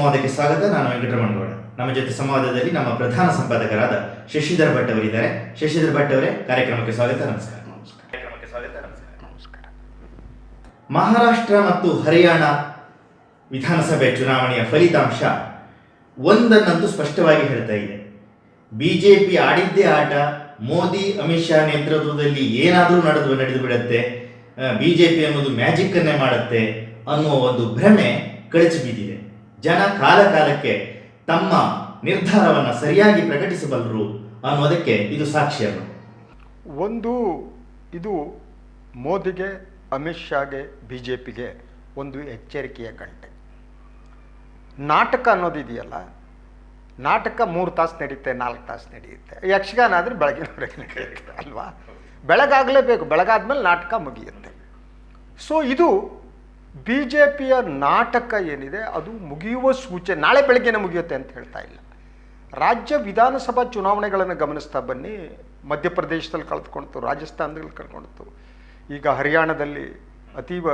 ಸಂವಾದಕ್ಕೆ ಸ್ವಾಗತ. ನಾನು ವೆಂಕಟರಮಣಗೌಡ ನಮ್ಮ ಜೊತೆ ಸಂವಾದದಲ್ಲಿ ನಮ್ಮ ಪ್ರಧಾನ ಸಂಪಾದಕರಾದ ಶಶಿಧರ್ ಭಟ್ ಅವರಿದ್ದಾರೆ. ಶಶಿಧರ್ ಭಟ್ ಅವರೇ, ಕಾರ್ಯಕ್ರಮಕ್ಕೆ ಸ್ವಾಗತ. ನಮಸ್ಕಾರ. ಮಹಾರಾಷ್ಟ್ರ ಮತ್ತು ಹರಿಯಾಣ ವಿಧಾನಸಭೆ ಚುನಾವಣೆಯ ಫಲಿತಾಂಶ ಒಂದನ್ನಂತೂ ಸ್ಪಷ್ಟವಾಗಿ ಹೇಳ್ತಾ ಇದೆ. ಬಿಜೆಪಿ ಆಡಿದ್ದೇ ಆಟ, ಮೋದಿ, ಅಮಿತ್ ಶಾ ನೇತೃತ್ವದಲ್ಲಿ ಏನಾದರೂ ನಡೆದು ನಡೆದು ಬಿಡುತ್ತೆ ಬಿಜೆಪಿ ಅನ್ನೋದು ಮ್ಯಾಜಿಕ್ ಅನ್ನೇ ಮಾಡುತ್ತೆ ಅನ್ನುವ ಒಂದು ಭ್ರಮೆ ಕಳಚಿ ಬಿದ್ದಿದೆ ಜನ ಕಾಲ ಕಾಲಕ್ಕೆ ತಮ್ಮ ನಿರ್ಧಾರವನ್ನು ಸರಿಯಾಗಿ ಪ್ರಕಟಿಸಬಲ್ಲರು ಅನ್ನೋದಕ್ಕೆ ಇದು ಸಾಕ್ಷಿಯನ್ನು ಒಂದು ಇದು ಮೋದಿಗೆ, ಅಮಿತ್ ಶಾಗೆ ಬಿ ಜೆ ಪಿಗೆ ಒಂದು ಎಚ್ಚರಿಕೆಯ ಗಂಟೆ. ನಾಟಕ ಅನ್ನೋದಿದೆಯಲ್ಲ, ನಾಟಕ ಮೂರು ತಾಸು ನಡೆಯುತ್ತೆ ನಾಲ್ಕು ತಾಸು ನಡೆಯುತ್ತೆ. ಯಕ್ಷಗಾನ ಆದರೆ ಬೆಳಗಿನವರೆಗೆ ನಡೆಯುತ್ತೆ ಅಲ್ವಾ? ಬೆಳಗಾಗಲೇಬೇಕು. ಬೆಳಗಾದ್ಮೇಲೆ ನಾಟಕ ಮುಗಿಯುತ್ತೆ. ಸೊ ಇದು ಬಿ ಜೆ ಪಿಯ ನಾಟಕ ಏನಿದೆ, ಅದು ಮುಗಿಯುವ ಸೂಚನೆ, ನಾಳೆ ಬೆಳಗ್ಗೆನೇ ಮುಗಿಯುತ್ತೆ ಅಂತ ಹೇಳ್ತಾ ಇಲ್ಲ. ರಾಜ್ಯ ವಿಧಾನಸಭಾ ಚುನಾವಣೆಗಳನ್ನು ಗಮನಿಸ್ತಾ ಬನ್ನಿ, ಮಧ್ಯಪ್ರದೇಶದಲ್ಲಿ ಕಳೆದುಕೊಳ್ತು ರಾಜಸ್ಥಾನದಲ್ಲಿ ಕಳ್ಕೊಳ್ತು ಈಗ ಹರಿಯಾಣದಲ್ಲಿ ಅತೀವ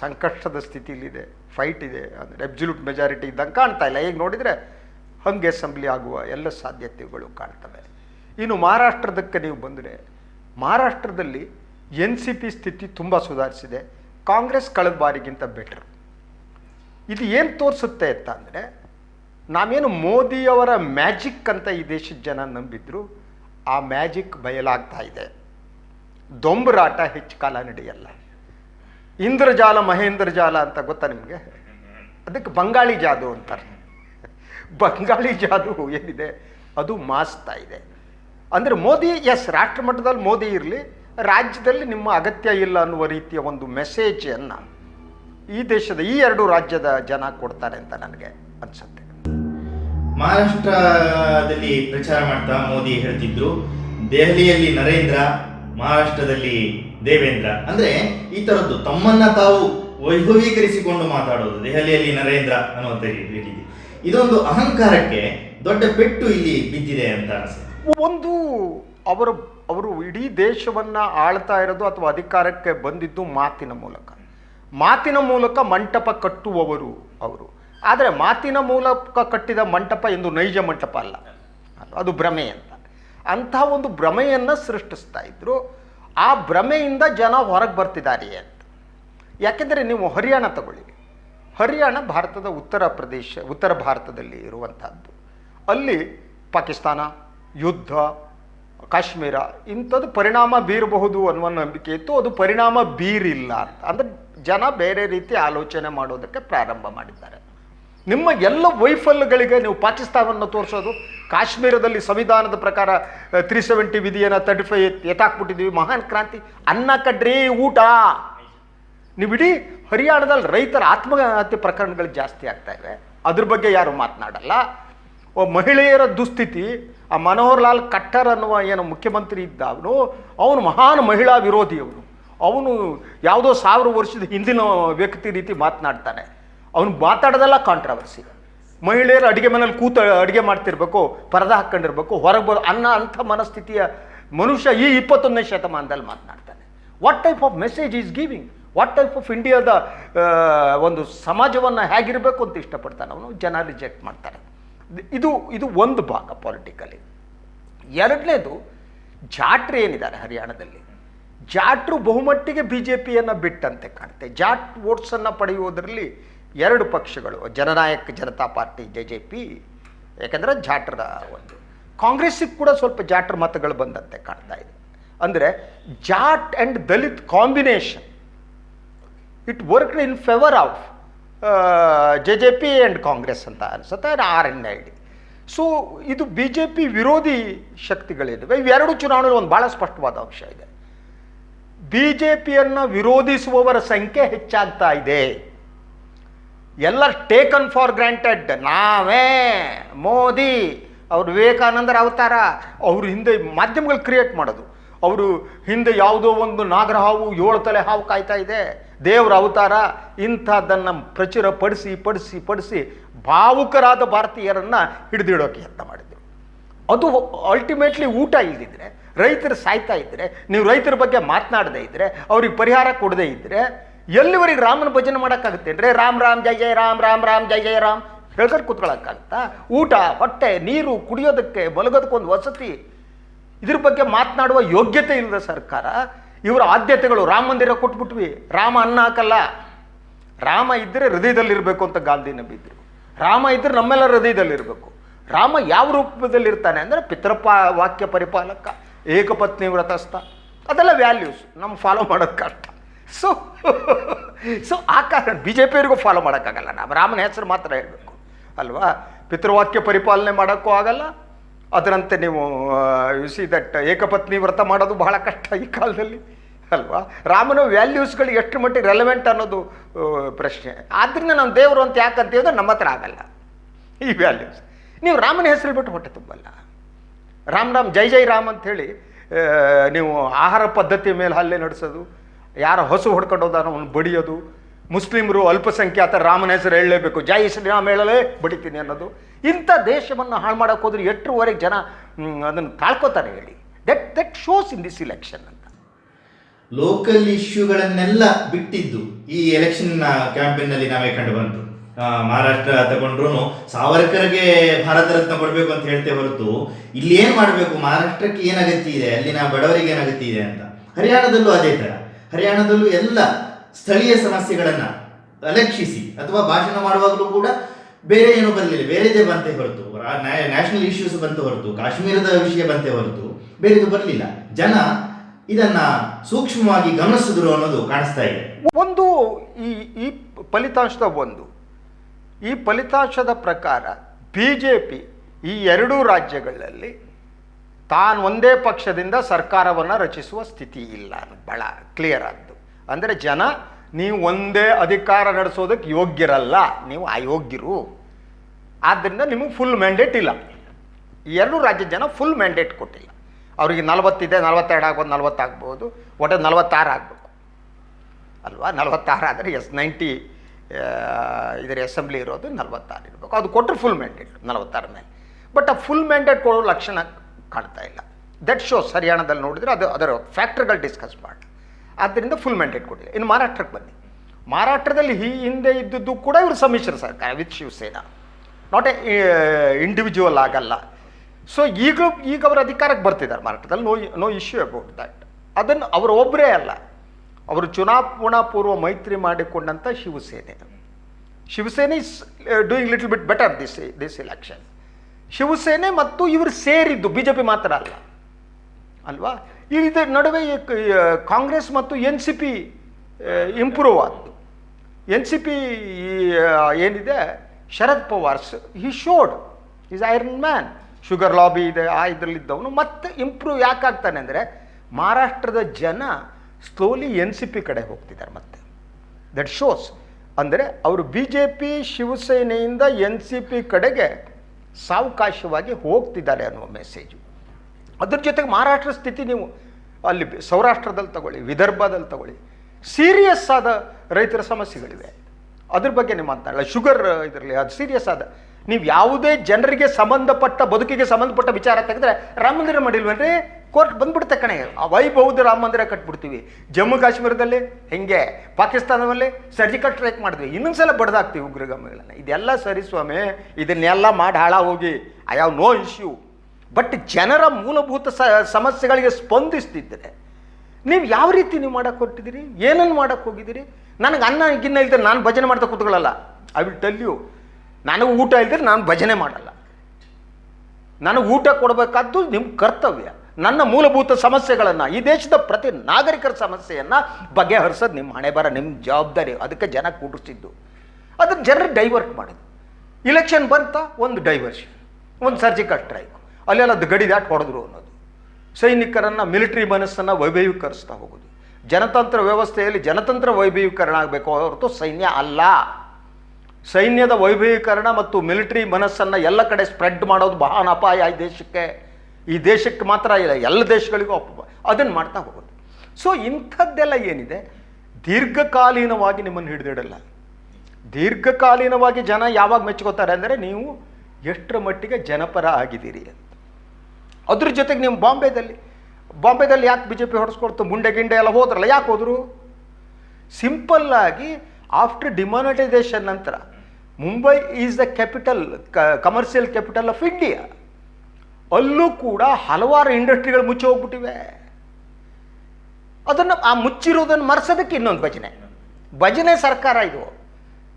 ಸಂಕಷ್ಟದ ಸ್ಥಿತಿಯಲ್ಲಿದೆ ಫೈಟ್ ಇದೆ, ಅಂದರೆ ಅಬ್ಸಲ್ಯೂಟ್ ಮೆಜಾರಿಟಿ ಇದ್ದಂಗೆ ಕಾಣ್ತಾ ಇಲ್ಲ. ಈಗ ನೋಡಿದರೆ, ಹಂಗೆ ಅಸೆಂಬ್ಲಿ ಆಗುವ ಎಲ್ಲ ಸಾಧ್ಯತೆಗಳು ಕಾಣ್ತವೆ. ಇನ್ನು ಮಹಾರಾಷ್ಟ್ರದಕ್ಕೆ ನೀವು ಬಂದರೆ, ಮಹಾರಾಷ್ಟ್ರದಲ್ಲಿ ಎನ್ ಸಿ ಪಿ ಸ್ಥಿತಿ ತುಂಬ ಸುಧಾರಿಸಿದೆ. ಕಾಂಗ್ರೆಸ್ ಕಳೆದ ಬಾರಿಗಿಂತ ಬೆಟರ್ ಇದು ಏನು ತೋರಿಸುತ್ತೆ ಅಂತ ಅಂದರೆ, ನಾವೇನು ಮೋದಿಯವರ ಮ್ಯಾಜಿಕ್ ಅಂತ ಈ ದೇಶದ ಜನ ನಂಬಿದ್ರು, ಆ ಮ್ಯಾಜಿಕ್ ಬಯಲಾಗ್ತಾ ಇದೆ. ದೊಂಬರಾಟ ಹೆಚ್ಚು ಕಾಲ ನಡೆಯಲ್ಲ. ಇಂದ್ರಜಾಲ, ಮಹೇಂದ್ರಜಾಲ ಅಂತ ಗೊತ್ತಾ ನಿಮಗೆ? ಅದಕ್ಕೆ ಬಂಗಾಳಿ ಜಾದು ಅಂತಾರೆ. ಬಂಗಾಳಿ ಜಾದು ಏನಿದೆ? ಅದು ಮಾಸ್ತಾ ಇದೆ. ಅಂದರೆ ಮೋದಿ ಎಸ್ ರಾಷ್ಟ್ರಮಟ್ಟದಲ್ಲಿ ಮೋದಿ ಇರಲಿ ರಾಜ್ಯದಲ್ಲಿ ನಿಮ್ಮ ಅಗತ್ಯ ಇಲ್ಲ ಅನ್ನುವ ರೀತಿಯ ಒಂದು ಮೆಸೇಜನ್ನು ಈ ದೇಶದ ಈ ಎರಡು ರಾಜ್ಯದ ಜನ ಕೊಡ್ತಾರೆ ಅಂತ ನನಗೆ ಅನ್ಸುತ್ತೆ. ಮಹಾರಾಷ್ಟ್ರದಲ್ಲಿ ಪ್ರಚಾರ ಮಾಡ್ತಾ ಮೋದಿ ಹೇಳ್ತಿದ್ರು ದೆಹಲಿಯಲ್ಲಿ ನರೇಂದ್ರ ಮಹಾರಾಷ್ಟ್ರದಲ್ಲಿ ದೇವೇಂದ್ರ. ಅಂದ್ರೆ ಈ ತರದ್ದು ತಮ್ಮನ್ನ ತಾವು ವೈಭವೀಕರಿಸಿಕೊಂಡು ಮಾತಾಡೋದು ದೆಹಲಿಯಲ್ಲಿ ನರೇಂದ್ರ ಅನ್ನುವಂತ ರೀತಿ ಇದೊಂದು ಅಹಂಕಾರಕ್ಕೆ ದೊಡ್ಡ ಪೆಟ್ಟು ಇಲ್ಲಿ ಬಿದ್ದಿದೆ ಅಂತ ಅನಿಸುತ್ತೆ. ಒಂದು ಅವರು ಅವರು ಇಡೀ ದೇಶವನ್ನು ಆಳ್ತಾ ಇರೋದು ಅಥವಾ ಅಧಿಕಾರಕ್ಕೆ ಬಂದಿದ್ದು ಮಾತಿನ ಮೂಲಕ. ಮಾತಿನ ಮೂಲಕ ಮಂಟಪ ಕಟ್ಟುವವರು ಅವರು. ಆದರೆ ಮಾತಿನ ಮೂಲಕ ಕಟ್ಟಿದ ಮಂಟಪ ಎಂದು ನೈಜ ಮಂಟಪ ಅಲ್ಲ. ಅದು ಭ್ರಮೆ ಅಂತ. ಅಂತಹ ಒಂದು ಭ್ರಮೆಯನ್ನು ಸೃಷ್ಟಿಸ್ತಾ ಇದ್ರು. ಆ ಭ್ರಮೆಯಿಂದ ಜನ ಹೊರಗೆ ಬರ್ತಿದ್ದಾರೆ ಅಂತ. ಯಾಕೆಂದರೆ ನೀವು ಹರಿಯಾಣ ತಗೊಳ್ಳಿ. ಹರಿಯಾಣ ಭಾರತದ ಉತ್ತರ ಪ್ರದೇಶ, ಉತ್ತರ ಭಾರತದಲ್ಲಿ ಇರುವಂಥದ್ದು ಅಲ್ಲಿ ಪಾಕಿಸ್ತಾನ, ಯುದ್ಧ ಕಾಶ್ಮೀರ, ಇಂಥದ್ದು ಪರಿಣಾಮ ಬೀರಬಹುದು ಅನ್ನುವ ನಂಬಿಕೆ ಇತ್ತು. ಅದು ಪರಿಣಾಮ ಬೀರಿಲ್ಲ ಅಂತ. ಅಂದರೆ ಜನ ಬೇರೆ ರೀತಿ ಆಲೋಚನೆ ಮಾಡೋದಕ್ಕೆ ಪ್ರಾರಂಭ ಮಾಡಿದ್ದಾರೆ. ನಿಮ್ಮ ಎಲ್ಲ ವೈಫಲ್ಯಗಳಿಗೆ ನೀವು ಪಾಕಿಸ್ತಾನವನ್ನು ತೋರಿಸೋದು, ಕಾಶ್ಮೀರದಲ್ಲಿ ಸಂವಿಧಾನದ ಪ್ರಕಾರ ತ್ರೀ ಸೆವೆಂಟಿ ವಿಧಿಯನ್ನು ತರ್ಟಿ ಫೈವ್ ಎತ್ತಾಕ್ಬಿಟ್ಟಿದ್ದೀವಿ, ಮಹಾನ್ ಕ್ರಾಂತಿ, ಅನ್ನ ಕಡ್ರಿ ಊಟ. ನೀವು ಇಡೀ ಹರಿಯಾಣದಲ್ಲಿ ರೈತರ ಆತ್ಮಹತ್ಯೆ ಪ್ರಕರಣಗಳು ಜಾಸ್ತಿ ಆಗ್ತಾ ಇವೆ. ಅದ್ರ ಬಗ್ಗೆ ಯಾರು ಮಾತನಾಡಲ್ಲ. ಒಬ್ಬ ಮಹಿಳೆಯರ ದುಸ್ಥಿತಿ, ಆ ಮನೋಹರ್ ಲಾಲ್ ಕಟ್ಟರ್ ಅನ್ನುವ ಏನು ಮುಖ್ಯಮಂತ್ರಿ ಇದ್ದ ಅವನು ಅವನು ಮಹಾನ್ ಮಹಿಳಾ ವಿರೋಧಿ ಅವನು ಅವನು ಯಾವುದೋ ಸಾವಿರ ವರ್ಷದ ಹಿಂದಿನ ವ್ಯಕ್ತಿ ರೀತಿ ಮಾತನಾಡ್ತಾನೆ. ಅವನು ಮಾತಾಡೋದೆಲ್ಲ ಕಾಂಟ್ರವರ್ಸಿ ಮಹಿಳೆಯರು ಅಡುಗೆ ಮನೇಲಿ ಕೂತ ಅಡುಗೆ ಮಾಡ್ತಿರ್ಬೇಕು, ಪರದ ಹಾಕ್ಕೊಂಡಿರ್ಬೇಕು, ಹೊರಗೆ ಬರೋ ಅನ್ನ, ಅಂಥ ಮನಸ್ಥಿತಿಯ ಮನುಷ್ಯ ಈ ಇಪ್ಪತ್ತೊಂದನೇ ಶತಮಾನದಲ್ಲಿ ಮಾತನಾಡ್ತಾನೆ. What type of message is giving what type of ಇಂಡಿಯಾದ ಒಂದು ಸಮಾಜವನ್ನು ಹೇಗಿರಬೇಕು ಅಂತ ಇಷ್ಟಪಡ್ತಾನೆ. ಅವನು ಜನ ರಿಜೆಕ್ಟ್ ಮಾಡ್ತಾರೆ. ಇದು ಇದು ಒಂದು ಭಾಗ ಪೊಲಿಟಿಕಲಿ ಎರಡನೇದು, ಜಾಟ್ರು ಏನಿದ್ದಾರೆ ಹರಿಯಾಣದಲ್ಲಿ? ಜಾಟ್ರು ಬಹುಮಟ್ಟಿಗೆ ಬಿ ಜೆ ಪಿಯನ್ನು ಬಿಟ್ಟಂತೆ ಕಾಣುತ್ತೆ ಜಾಟ್ ವೋಟ್ಸನ್ನು ಪಡೆಯುವುದರಲ್ಲಿ ಎರಡು ಪಕ್ಷಗಳು, Jannayak Janta party, J J P, ಯಾಕೆಂದರೆ ಜಾಟ್ರದ ಒಂದು. ಕಾಂಗ್ರೆಸ್ಸಿಗೆ ಕೂಡ ಸ್ವಲ್ಪ ಜಾಟ್ರ ಮತಗಳು ಬಂದಂತೆ ಕಾಣ್ತಾ ಇದೆ. ಅಂದರೆ Jat and Dalit combination it worked in favour of J J P and Congress ಅಂತ ಅನಿಸುತ್ತೆ R N I D so ಇದು ಬಿ ಜೆ ಪಿ ವಿರೋಧಿ ಶಕ್ತಿಗಳಿದ್ದಾವೆ. ಇವೆರಡು ಚುನಾವಣೆಗಳು ಒಂದು ಭಾಳ ಸ್ಪಷ್ಟವಾದ ಅಂಶ ಇದೆ. ಬಿ ಜೆ ಪಿಯನ್ನು ವಿರೋಧಿಸುವವರ ಸಂಖ್ಯೆ ಹೆಚ್ಚಾಗ್ತಾ ಇದೆ. ಎಲ್ಲ ಟೇಕನ್ ಫಾರ್ ಗ್ರಾಂಟೆಡ್ ನಾವೇ, ಮೋದಿ, ಅವರು ವಿವೇಕಾನಂದರ ಅವತಾರ. ಅವರು ಹಿಂದೆ ಮಾಧ್ಯಮಗಳು ಕ್ರಿಯೇಟ್ ಮಾಡೋದು. ಅವರು ಹಿಂದೆ ಯಾವುದೋ ಒಂದು ನಾಗರಹಾವು ಏಳು ತಲೆ ಹಾವು ಕಾಯ್ತಾ ಇದೆ. ದೇವರ ಅವತಾರ ಇಂಥದ್ದನ್ನು ಪ್ರಚುರ ಪಡಿಸಿ ಪಡಿಸಿ ಪಡಿಸಿ ಭಾವುಕರಾದ ಭಾರತೀಯರನ್ನು ಹಿಡಿದಿಡೋಕೆ ಯತ್ನ ಮಾಡಿದರು. ಅದು ಅಲ್ಟಿಮೇಟ್ಲಿ ಊಟ ಇಲ್ಲದಿದ್ದರೆ ರೈತರು ಸಾಯ್ತಾ ಇದ್ದರೆ ನೀವು ರೈತರ ಬಗ್ಗೆ ಮಾತನಾಡದೇ ಇದ್ದರೆ ಅವ್ರಿಗೆ ಪರಿಹಾರ ಕೊಡದೇ ಇದ್ದರೆ ಎಲ್ಲಿವರೆಗೆ ರಾಮನ ಭಜನೆ ಮಾಡೋಕ್ಕಾಗುತ್ತೆ ಅಂದರೆ, ರಾಮ್ ರಾಮ್ ಜಯ ಜಯ ರಾಮ್ ರಾಮ್ ರಾಮ್ ಜಯ ಜಯ ರಾಮ್. ಹೇಳ್ಕೊಂಡು ಕೂತ್ಕೊಳ್ಳೋಕ್ಕಾಗುತ್ತಾ? ಊಟ, ಹೊಟ್ಟೆ, ನೀರು ಕುಡಿಯೋದಕ್ಕೆ ಮಲಗೋದಕ್ಕೊಂದು ವಸತಿ. ಇದ್ರ ಬಗ್ಗೆ ಮಾತನಾಡುವ ಯೋಗ್ಯತೆ ಇಲ್ಲದ ಸರ್ಕಾರ ಇವರ ಆದ್ಯತೆಗಳು ರಾಮ ಮಂದಿರ ಕೊಟ್ಬಿಟ್ವಿ. ರಾಮ ಅನ್ನ ಹಾಕಲ್ಲ. ರಾಮ ಇದ್ದರೆ ಹೃದಯದಲ್ಲಿರಬೇಕು ಅಂತ ಗಾಂಧಿ ನಂಬಿದ್ರು. ರಾಮ ಇದ್ದರೆ ನಮ್ಮೆಲ್ಲ ಹೃದಯದಲ್ಲಿರಬೇಕು. ರಾಮ ಯಾವ ರೂಪದಲ್ಲಿ ಇರ್ತಾನೆ ಅಂದರೆ ಪಿತೃಪ ವಾಕ್ಯ ಪರಿಪಾಲಕ, ಏಕಪತ್ನಿ ವ್ರತಸ್ಥ. ಅದೆಲ್ಲ ವ್ಯಾಲ್ಯೂಸ್ ನಮ್ಮ ಫಾಲೋ ಮಾಡೋದು ಕಷ್ಟ. ಸೊ ಸೊ ಆ ಕಾರಣ ಬಿ ಜೆ ಪಿಯವರಿಗೂ ಫಾಲೋ ಮಾಡೋಕ್ಕಾಗಲ್ಲ. ನಾವು ರಾಮನ ಹೆಸರು ಮಾತ್ರ ಹೇಳಬೇಕು. ಅಲ್ವಾ? ಪಿತೃವಾಕ್ಯ ಪರಿಪಾಲನೆ ಮಾಡೋಕ್ಕೂ ಆಗಲ್ಲ. ಅದರಂತೆ ನೀವು ಯು ಸಿ ದಟ್ ಏಕಪತ್ನಿ ವ್ರತ ಮಾಡೋದು ಬಹಳ ಕಷ್ಟ ಈ ಕಾಲದಲ್ಲಿ. ಅಲ್ವಾ? ರಾಮನ ವ್ಯಾಲ್ಯೂಸ್ಗಳು ಎಷ್ಟು ಮಟ್ಟಿಗೆ ರೆಲೆವೆಂಟ್ ಅನ್ನೋದು ಪ್ರಶ್ನೆ. ಆದ್ದರಿಂದ ನಾವು ದೇವರು ಅಂತ ಯಾಕಂತ ಹೇಳಿದ್ರೆ ನಮ್ಮ ಹತ್ರ ಆಗಲ್ಲ. ಈ ವ್ಯಾಲ್ಯೂಸ್ ನೀವು ರಾಮನ ಹೆಸರು ಬಿಟ್ಟು ಹೊಟ್ಟೆ ತುಂಬಲ್ಲ. ರಾಮ್ ರಾಮ್, ಜೈ ಜೈ ರಾಮ್ ಅಂಥೇಳಿ ನೀವು ಆಹಾರ ಪದ್ಧತಿಯ ಮೇಲೆ ಹಲ್ಲೆ ನಡೆಸೋದು, ಯಾರ ಹಸು ಹೊಡ್ಕೊಂಡು ಹೋದ ಅವನು ಬಡಿಯೋದು, ಮುಸ್ಲಿಮರು ಅಲ್ಪಸಂಖ್ಯಾತ ರಾಮನ ಹೆಸರು ಹೇಳಲೇಬೇಕು. ಜೈ ಶ್ರೀರಾಮ್ ಹೇಳಲೇ ಬಡಿತೀನಿ ಅನ್ನೋದು. ಇಂಥ ದೇಶವನ್ನು ಹಾಳು ಮಾಡೋಕ್ಕೋದ್ರೆ ಎಷ್ಟರವರೆಗೆ ಜನ ಅದನ್ನು ತಾಳ್ಕೋತಾರೆ ಹೇಳಿ. That that shows in this election ಅಂತ ಲೋಕಲ್ ಇಶ್ಯೂಗಳನ್ನೆಲ್ಲ ಬಿಟ್ಟಿದ್ದು ಈ ಎಲೆಕ್ಷನ್ ಕ್ಯಾಂಪೇನ್ನಲ್ಲಿ ನಾವೇ ಕಂಡು ಬಂತು. ಮಹಾರಾಷ್ಟ್ರ ತಗೊಂಡ್ರು ಸಾವರ್ಕರ್ಗೆ ಭಾರತ ರತ್ನ ಕೊಡಬೇಕು ಅಂತ ಹೇಳ್ತೇವೆ ಹೊರತು ಇಲ್ಲಿ ಏನು ಮಾಡಬೇಕು? ಮಹಾರಾಷ್ಟ್ರಕ್ಕೆ ಏನ್ ಅಗತ್ಯ ಇದೆ? ಅಲ್ಲಿನ ಬಡವರಿಗೆ ಏನ್ ಅಗತ್ಯ ಇದೆ ಅಂತ. ಹರಿಯಾಣದಲ್ಲೂ ಅದೇ ತರ. ಹರಿಯಾಣದಲ್ಲೂ ಎಲ್ಲ ಸ್ಥಳೀಯ ಸಮಸ್ಯೆಗಳನ್ನ ಅಲಕ್ಷಿಸಿ ಅಥವಾ ಭಾಷಣ ಮಾಡುವಾಗಲೂ ಕೂಡ ಬೇರೆ ಏನೂ ಬರಲಿಲ್ಲ. ಬೇರೆದೇ ಬಂತೆ ಹೊರತು. ನ್ಯಾಷನಲ್ ಇಶ್ಯೂಸ್ ಬಂತು ಹೊರತು. ಕಾಶ್ಮೀರದ ವಿಷಯ ಬಂತೆ ಹೊರತು. ಬೇರೆದು ಬರಲಿಲ್ಲ. ಜನ ಇದನ್ನ ಸೂಕ್ಷ್ಮವಾಗಿ ಗಮನಿಸಿದ್ರು ಅನ್ನೋದು ಕಾಣಿಸ್ತಾ ಇದೆ. ಒಂದು ಈ ಈ ಫಲಿತಾಂಶದ ಒಂದು. ಈ ಫಲಿತಾಂಶದ ಪ್ರಕಾರ ಬಿ ಜೆ ಪಿ ಈ ಎರಡೂ ರಾಜ್ಯಗಳಲ್ಲಿ ತಾನು ಒಂದೇ ಪಕ್ಷದಿಂದ ಸರ್ಕಾರವನ್ನು ರಚಿಸುವ ಸ್ಥಿತಿ ಇಲ್ಲ ಬಹಳ ಕ್ಲಿಯರ್ ಆದ್ದು. ಅಂದರೆ ಜನ, ನೀವು ಒಂದೇ ಅಧಿಕಾರ ನಡೆಸೋದಕ್ಕೆ ಯೋಗ್ಯರಲ್ಲ, ನೀವು ಅಯೋಗ್ಯರು. ಆದ್ದರಿಂದ ನಿಮಗೆ ಫುಲ್ ಮ್ಯಾಂಡೇಟ್ ಇಲ್ಲ. ಎರಡು ರಾಜ್ಯದ ಜನ ಫುಲ್ ಮ್ಯಾಂಡೇಟ್ ಕೊಟ್ಟಿಲ್ಲ. ಅವರಿಗೆ ನಲವತ್ತಿದೆ, ನಲವತ್ತೆರಡು ಆಗ್ಬೋದು ನಲವತ್ತಾಗ್ಬೋದು ಒಟ್ಟು ನಲವತ್ತಾರು ಆಗಬೇಕು. ಅಲ್ವಾ? ನಲವತ್ತಾರು ಆದರೆ ಎಸ್ ನೈಂಟಿ ಇದರ ಅಸೆಂಬ್ಲಿ ಇರೋದು ನಲವತ್ತಾರು ಇರಬೇಕು. ಅದು ಕೊಟ್ಟರೆ ಫುಲ್ ಮ್ಯಾಂಡೇಟ್ ನಲವತ್ತಾರ ಮೇಲೆ. ಬಟ್ ಆ ಫುಲ್ ಮ್ಯಾಂಡೇಟ್ ಕೊಡೋ ಲಕ್ಷಣ ಕಾಣ್ತಾ ಇಲ್ಲ. ದಟ್ ಶೋಸ್ ಹರಿಯಾಣದಲ್ಲಿ ನೋಡಿದರೆ ಅದು ಅದರ ಫ್ಯಾಕ್ಟ್ರಿಗಳು ಡಿಸ್ಕಸ್ ಮಾಡಿ. ಆದ್ದರಿಂದ ಫುಲ್ ಮ್ಯಾಂಡೇಟ್ ಕೊಟ್ಟಿಲ್ಲ ಇನ್ನು ಮಹಾರಾಷ್ಟ್ರಕ್ಕೆ ಬನ್ನಿ. ಮಹಾರಾಷ್ಟ್ರದಲ್ಲಿ ಈ ಹಿಂದೆ ಇದ್ದದ್ದು ಕೂಡ ಇವರು ಸಮ್ಮಿಶ್ರ ಸರ್ಕಾರ, with Shiv Sena. Not a individual ಆಗಲ್ಲ. ಸೊ ಈಗಲೂ ಈಗ ಅವರು ಅಧಿಕಾರಕ್ಕೆ ಬರ್ತಿದ್ದಾರೆ ಮಾರಾಟದಲ್ಲಿ. No no issue about that ಅದನ್ನು ಅವರು ಒಬ್ಬರೇ ಅಲ್ಲ. ಅವರು ಚುನಾವಣಾ ಪೂರ್ವ ಮೈತ್ರಿ ಮಾಡಿಕೊಂಡಂಥ Shiv Sena. Shiv Sena is doing little bit better this this election Shiv Sena ಮತ್ತು ಇವರು ಸೇರಿದ್ದು ಬಿ ಜೆ ಪಿ ಮಾತ್ರ ಅಲ್ಲ. ಅಲ್ವಾ? ನಡುವೆ ಈ ಈ, ಕಾಂಗ್ರೆಸ್ ಮತ್ತು ಎನ್ ಸಿ ಪಿ ಇಂಪ್ರೂವ್ ಆದ್ದು. ಎನ್ ಸಿ ಪಿ ಏನಿದೆ? Sharad Pawar's he showed is iron man sugar lobby ಇದೆ, ಆ ಇದರಲ್ಲಿದ್ದವನು ಮತ್ತೆ ಇಂಪ್ರೂವ್ ಯಾಕಾಗ್ತಾನೆ ಅಂದರೆ ಮಹಾರಾಷ್ಟ್ರದ ಜನ ಸ್ಲೋಲಿ ಎನ್ ಸಿ ಪಿ ಕಡೆ ಹೋಗ್ತಿದ್ದಾರೆ ಮತ್ತೆ. ದಟ್ ಶೋಸ್ ಅಂದರೆ ಅವರು ಬಿ ಜೆ ಪಿ ಶಿವಸೇನೆಯಿಂದ ಎನ್ ಸಿ ಪಿ ಕಡೆಗೆ ಸಾವಕಾಶವಾಗಿ ಹೋಗ್ತಿದ್ದಾರೆ ಅನ್ನುವ ಮೆಸೇಜು ಅದ್ರ ಜೊತೆಗೆ ಮಹಾರಾಷ್ಟ್ರ ಸ್ಥಿತಿ ನೀವು ಅಲ್ಲಿ ಸೌರಾಷ್ಟ್ರದಲ್ಲಿ ತಗೊಳ್ಳಿ, ವಿದರ್ಭದಲ್ಲಿ ತಗೊಳ್ಳಿ. ಸೀರಿಯಸ್ ಆದ ರೈತರ ಸಮಸ್ಯೆಗಳಿವೆ. ಅದ್ರ ಬಗ್ಗೆ ನೀವು ಮಾತನಾಡಲ್ಲ. ಶುಗರ್ ಇದರಲ್ಲಿ ಅದು ಸೀರಿಯಸ್ ಆದ ನೀವು ಯಾವುದೇ ಜನರಿಗೆ ಸಂಬಂಧಪಟ್ಟ, ಬದುಕಿಗೆ ಸಂಬಂಧಪಟ್ಟ ವಿಚಾರ ತೆಗೆದ್ರೆ ರಾಮ ಮಂದಿರ ಮಾಡಿಲ್ವೇನ್ರಿ? ಕೋರ್ಟ್ ಬಂದ್ಬಿಡುತ್ತೆ ಕಣೆ. ವೈಭವದ ರಾಮ ಮಂದಿರ ಕಟ್ಬಿಡ್ತೀವಿ. ಜಮ್ಮು ಕಾಶ್ಮೀರದಲ್ಲಿ ಹೆಂಗೆ? ಪಾಕಿಸ್ತಾನದಲ್ಲಿ ಸರ್ಜಿಕಲ್ ಸ್ಟ್ರೈಕ್ ಮಾಡಿದ್ವಿ. ಇನ್ನೊಂದ್ಸಲ ಬಡ್ದಾಕ್ತೀವಿ ಉಗ್ರಗಾಮಿಗಳನ್ನ ಇದೆಲ್ಲ ಸರಿ ಸ್ವಾಮಿ, ಇದನ್ನೆಲ್ಲ ಮಾಡಿ ಹಾಳ ಹೋಗಿ I have no issue but ಜನರ ಮೂಲಭೂತ ಸಮಸ್ಯೆಗಳಿಗೆ ಸ್ಪಂದಿಸ್ತಿದ್ದರೆ ನೀವು ಯಾವ ರೀತಿ ನೀವು ಮಾಡಕ್ಕೆ ಹೊರಟಿದ್ದೀರಿ? ಏನನ್ನು ಮಾಡಕ್ಕೆ ಹೋಗಿದ್ದೀರಿ? ನನಗೆ ಅನ್ನ, ಗಿನ್ನ ಇಲ್ಲದೆ ನಾನು ಭಜನೆ ಮಾಡ್ತಾ ಕೂತ್ಕೊಳ್ಳಲ್ಲ. ಐ ವಿಲ್ ಟೆಲ್ ಯು ನನಗೆ ಊಟ ಇಲ್ದರೆ ನಾನು ಭಜನೆ ಮಾಡಲ್ಲ. ನನಗೆ ಊಟ ಕೊಡಬೇಕಾದ್ದು ನಿಮ್ಮ ಕರ್ತವ್ಯ. ನನ್ನ ಮೂಲಭೂತ ಸಮಸ್ಯೆಗಳನ್ನು, ಈ ದೇಶದ ಪ್ರತಿ ನಾಗರಿಕರ ಸಮಸ್ಯೆಯನ್ನು ಬಗೆಹರಿಸೋದು ನಿಮ್ಮ ಹಣೆ ಬರ ನಿಮ್ಮ ಜವಾಬ್ದಾರಿ. ಅದಕ್ಕೆ ಜನ ಕೂಡಿಸಿದ್ದು ಅದನ್ನು ಜನರಿಗೆ ಡೈವರ್ಟ್ ಮಾಡಿದ್ದು ಇಲೆಕ್ಷನ್ ಬಂತ, ಒಂದು ಡೈವರ್ಷನ್ ಒಂದು ಸರ್ಜಿಕಲ್ ಸ್ಟ್ರೈಕ್ ಅಲ್ಲೆಲ್ಲ ಅದು ಗಡಿ ದಾಟ್ ಹೊಡೆದ್ರು ಅನ್ನೋದು. ಸೈನಿಕರನ್ನು ಮಿಲಿಟರಿ ಮನಸ್ಸನ್ನು ವೈಭವೀಕರಿಸ್ತಾ ಹೋಗೋದು. ಜನತಂತ್ರ ವ್ಯವಸ್ಥೆಯಲ್ಲಿ ಜನತಂತ್ರ ವೈಭವೀಕರಣ ಆಗಬೇಕು ಹೊರತು ಸೈನ್ಯ ಅಲ್ಲ. ಸೈನ್ಯದ ವೈಭವೀಕರಣ ಮತ್ತು ಮಿಲಿಟರಿ ಮನಸ್ಸನ್ನು ಎಲ್ಲ ಕಡೆ ಸ್ಪ್ರೆಡ್ ಮಾಡೋದು ಬಹಳ ಅಪಾಯ ಈ ದೇಶಕ್ಕೆ. ಈ ದೇಶಕ್ಕೆ ಮಾತ್ರ ಇಲ್ಲ, ಎಲ್ಲ ದೇಶಗಳಿಗೂ ಅಪ ಅದನ್ನು ಮಾಡ್ತಾ ಹೋಗೋದು. ಸೊ ಇಂಥದ್ದೆಲ್ಲ ಏನಿದೆ? ದೀರ್ಘಕಾಲೀನವಾಗಿ ನಿಮ್ಮನ್ನು ಹಿಡಿದಿಡಲ್ಲ. ದೀರ್ಘಕಾಲೀನವಾಗಿ ಜನ ಯಾವಾಗ ಮೆಚ್ಕೋತಾರೆ ಅಂದರೆ ನೀವು ಎಷ್ಟರ ಮಟ್ಟಿಗೆ ಜನಪರ ಆಗಿದ್ದೀರಿ ಅಂತ. ಅದ್ರ ಜೊತೆಗೆ ನೀವು ಬಾಂಬೆದಲ್ಲಿ ಬಾಂಬೆದಲ್ಲಿ ಯಾಕೆ ಬಿ ಜೆ ಪಿ ಹೊಡೆಸ್ಕೊಡ್ತು? ಮುಂಡೆ ಗಿಂಡೆ ಎಲ್ಲ ಹೋದ್ರಲ್ಲ, ಯಾಕೆ ಹೋದರು? ಸಿಂಪಲ್ಲಾಗಿ ಆಫ್ಟರ್ ಡಿಮಾನಿಟೈಸೇಷನ್ ನಂತರ Mumbai is the capital commercial capital of India ಅಲ್ಲೂ ಕೂಡ ಹಲವಾರು ಇಂಡಸ್ಟ್ರಿಗಳು ಮುಚ್ಚಿ ಹೋಗ್ಬಿಟ್ಟಿವೆ. ಅದನ್ನು ಆ ಮುಚ್ಚಿರೋದನ್ನು ಮರೆಸೋದಕ್ಕೆ ಇನ್ನೊಂದು ಭಜನೆ. ಭಜನೆ ಸರ್ಕಾರ ಇದು.